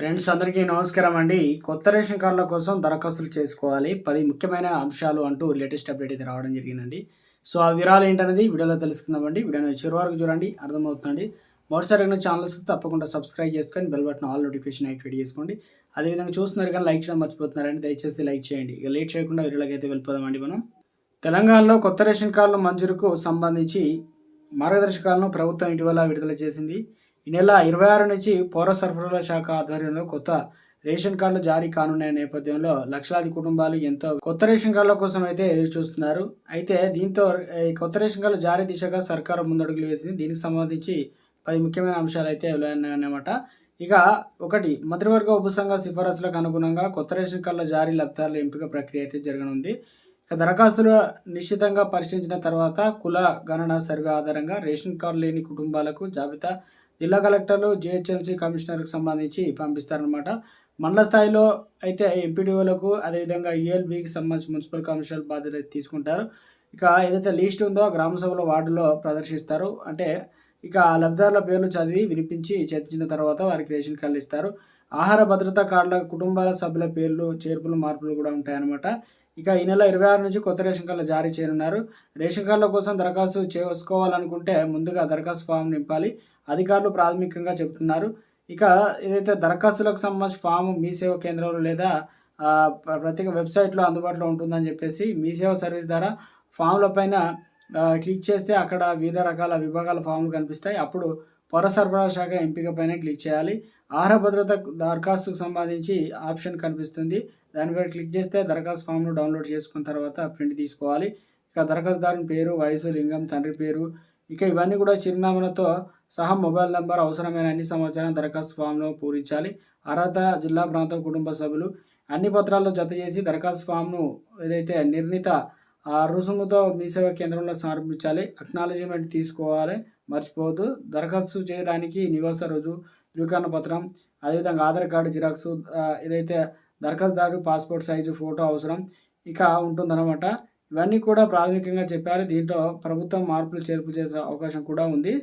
Friends అందరికీ నమస్కారం అండి. కొత్త రేషన్ కార్డుల కోసం దరఖాస్తులు చేసుకోవాలి. పది ముఖ్యమైన అంశాలు అంటూ లేటెస్ట్ అప్డేట్ అయితే రావడం జరిగిందండి. సో ఆ వివరాలు ఏంటనేది వీడియోలో తెలుసుకుందామండి వీడియోని చివరి వరకు చూడండి అర్థమవుతుందండి. మొదటిసారి ఛానల్స్ తప్పకుండా సబ్స్క్రైబ్ చేసుకొని bell button all notification activate చేసుకోండి. అదేవిధంగా చూస్తున్నారు కానీ లైక్ చేయడం మర్చిపోతున్నారండి. దయచేసి లైక్ చేయండి. ఇక లేట్ చేయకుండా వీడియోలోకి అయితే వెళ్ళిపోదామండి మనం. తెలంగాణలో కొత్త రేషన్ కార్డుల మంజూరుకు సంబంధించి మార్గదర్శకాలను ప్రభుత్వం ఇటీవల విడుదల చేసింది. ఈ నెల ఇరవై ఆరు నుంచి పౌర సరఫరాల శాఖ ఆధ్వర్యంలో కొత్త రేషన్ కార్డులు జారీ కానున్న నేపథ్యంలో లక్షలాది కుటుంబాలు ఎంతో కొత్త రేషన్ కార్డుల కోసం అయితే ఎదురు చూస్తున్నారు అయితే దీంతో ఈ కొత్త రేషన్ కార్డు జారీ దిశగా సర్కారం ముందడుగులు వేసింది. దీనికి సంబంధించి పది ముఖ్యమైన అంశాలు అయితే ఉన్నాయన్నమాట ఇక ఒకటి మంత్రివర్గ ఉపసంఘ సిఫారసులకు అనుగుణంగా కొత్త రేషన్ కార్డుల జారీ లబ్ధాల ఎంపిక ప్రక్రియ అయితే జరగనుంది. ఇక దరఖాస్తులు నిశ్చితంగా పరిశీలించిన తర్వాత కుల గణన సర్వే ఆధారంగా రేషన్ కార్డు లేని కుటుంబాలకు జాబితా జిల్లా కలెక్టర్లు జిహెచ్ఎంసీ కమిషనర్కి సంబంధించి పంపిస్తారనమాట మండల స్థాయిలో అయితే ఎంపీడీఓలకు అదేవిధంగా యూఎల్బీకి సంబంధించి మున్సిపల్ కమిషనర్ బాధ్యత తీసుకుంటారు. ఇక ఏదైతే లీస్ట్ ఉందో గ్రామ సభలో వార్డులో ప్రదర్శిస్తారు. అంటే ఇక ఆ లబ్ధిదారుల పేర్లు చదివి వినిపించి చర్చించిన తర్వాత వారికి రేషన్ కార్డులు ఇస్తారు. ఆహార భద్రతా కార్డుల కుటుంబాల సభ్యుల పేర్లు చేర్పులు మార్పులు కూడా ఉంటాయన్నమాట. ఇక ఈ నెల ఇరవై ఆరు నుంచి కొత్త రేషన్ కార్డులు జారీ చేయనున్నారు. రేషన్ కార్డుల కోసం దరఖాస్తు చేసుకోవాలనుకుంటే ముందుగా దరఖాస్తు ఫామ్ నింపాలి. అధికారులు ప్రాథమికంగా చెబుతున్నారు. ఇక ఏదైతే దరఖాస్తులకు సంబంధించి ఫామ్ మీ సేవ కేంద్రంలో లేదా ప్రత్యేక వెబ్సైట్లో అందుబాటులో ఉంటుందని చెప్పేసి మీ సేవ సర్వీస్ ద్వారా ఫామ్ల పైన క్లిక్ చేస్తే అక్కడ వివిధ రకాల విభాగాల ఫామ్లు కనిపిస్తాయి. అప్పుడు పౌర సరఫరా శాఖ ఎంపిక పైన క్లిక్ చేయాలి. ఆహార భద్రత దరఖాస్తుకు సంబంధించి ఆప్షన్ కనిపిస్తుంది. దానిపై క్లిక్ చేస్తే దరఖాస్తు ఫామ్ను డౌన్లోడ్ చేసుకున్న తర్వాత ప్రింట్ తీసుకోవాలి. ఇక దరఖాస్తుదారుని పేరు వయసు లింగం తండ్రి పేరు ఇక ఇవన్నీ కూడా చిరునామాలతో సహా మొబైల్ నెంబర్ అవసరమైన అన్ని సమాచారం దరఖాస్తు ఫామ్లో పూరించాలి. అర్హత జిల్లా ప్రాంతం కుటుంబ సభ్యులు అన్ని పత్రాల్లో జత చేసి దరఖాస్తు ఫామ్ను ఏదైతే నిర్ణీత రుసుముతో మీ సేవా కేంద్రంలో సమర్పించాలి. అక్నాలజీమెంట్ తీసుకోవాలి. మర్చిపోవద్దు. దరఖాస్తు చేయడానికి నివాస రోజు ధృవీకరణ పత్రం అదేవిధంగా ఆధార్ కార్డు జిరాక్స్ ఏదైతే దరఖాస్తుదారు పాస్పోర్ట్ సైజు ఫోటో అవసరం ఇక ఉంటుందన్నమాట. ఇవన్నీ కూడా ప్రాథమికంగా చెప్పారు. దీంట్లో ప్రభుత్వం మార్పులు చేర్పులు చేసే అవకాశం కూడా ఉంది.